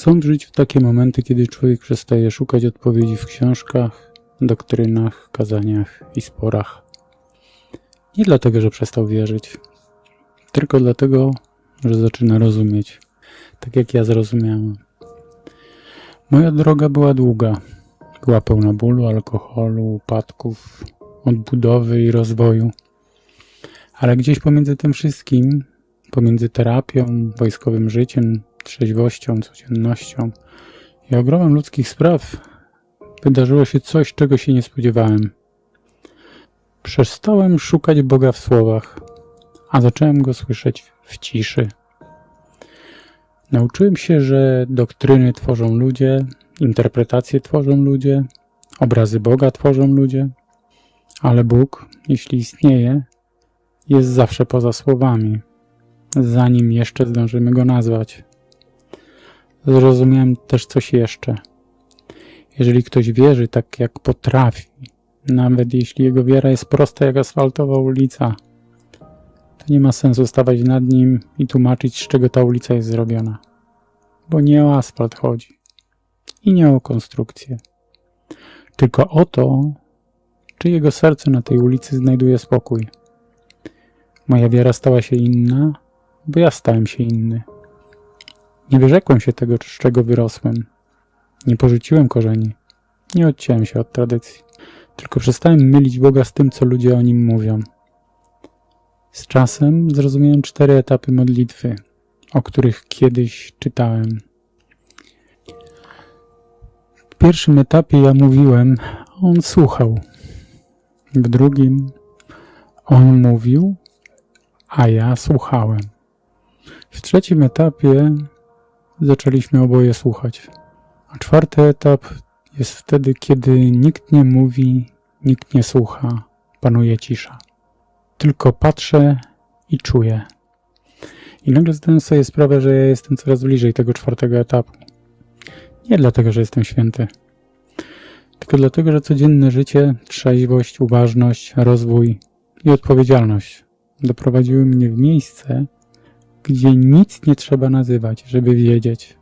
Są w życiu takie momenty, kiedy człowiek przestaje szukać odpowiedzi w książkach, doktrynach, kazaniach i sporach. Nie dlatego, że przestał wierzyć, tylko dlatego, że zaczyna rozumieć, tak jak ja zrozumiałem. Moja droga była długa. Była pełna bólu, alkoholu, upadków, odbudowy i rozwoju. Ale gdzieś pomiędzy tym wszystkim, pomiędzy terapią, wojskowym życiem, trzeźwością, codziennością i ogromem ludzkich spraw, wydarzyło się coś, czego się nie spodziewałem. Przestałem szukać Boga w słowach, a zacząłem go słyszeć w ciszy. Nauczyłem się, że doktryny tworzą ludzie, interpretacje tworzą ludzie, obrazy Boga tworzą ludzie, ale Bóg, jeśli istnieje, jest zawsze poza słowami, zanim jeszcze zdążymy go nazwać. Zrozumiałem też coś jeszcze. Jeżeli ktoś wierzy tak, jak potrafi, nawet jeśli jego wiara jest prosta jak asfaltowa ulica, to nie ma sensu stawać nad nim i tłumaczyć, z czego ta ulica jest zrobiona. Bo nie o asfalt chodzi i nie o konstrukcję, tylko o to, czy jego serce na tej ulicy znajduje spokój. Moja wiara stała się inna, bo ja stałem się inny. Nie wyrzekłem się tego, z czego wyrosłem. Nie porzuciłem korzeni. Nie odciąłem się od tradycji. Tylko przestałem mylić Boga z tym, co ludzie o nim mówią. Z czasem zrozumiałem cztery etapy modlitwy, o których kiedyś czytałem. W pierwszym etapie ja mówiłem, a on słuchał. W drugim on mówił, a ja słuchałem. W trzecim etapie zaczęliśmy oboje słuchać. A czwarty etap jest wtedy, kiedy nikt nie mówi, nikt nie słucha, panuje cisza. Tylko patrzę i czuję. I nagle zdałem sobie sprawę, że ja jestem coraz bliżej tego czwartego etapu. Nie dlatego, że jestem święty, tylko dlatego, że codzienne życie, trzeźwość, uważność, rozwój i odpowiedzialność doprowadziły mnie w miejsce, gdzie nic nie trzeba nazywać, żeby wiedzieć.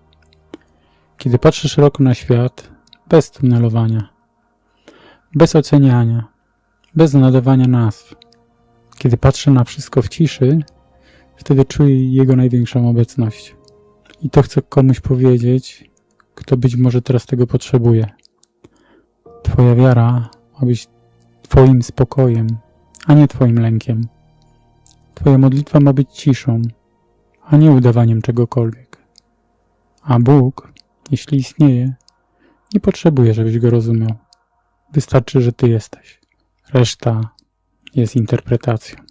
Kiedy patrzę szeroko na świat, bez tunelowania, bez oceniania, bez nadawania nazw, kiedy patrzę na wszystko w ciszy, wtedy czuję Jego największą obecność. I to chcę komuś powiedzieć, kto być może teraz tego potrzebuje. Twoja wiara ma być Twoim spokojem, a nie Twoim lękiem. Twoja modlitwa ma być ciszą, a nie udawaniem czegokolwiek. A Bóg, jeśli istnieje, nie potrzebuje, żebyś go rozumiał. Wystarczy, że Ty jesteś. Reszta jest interpretacją.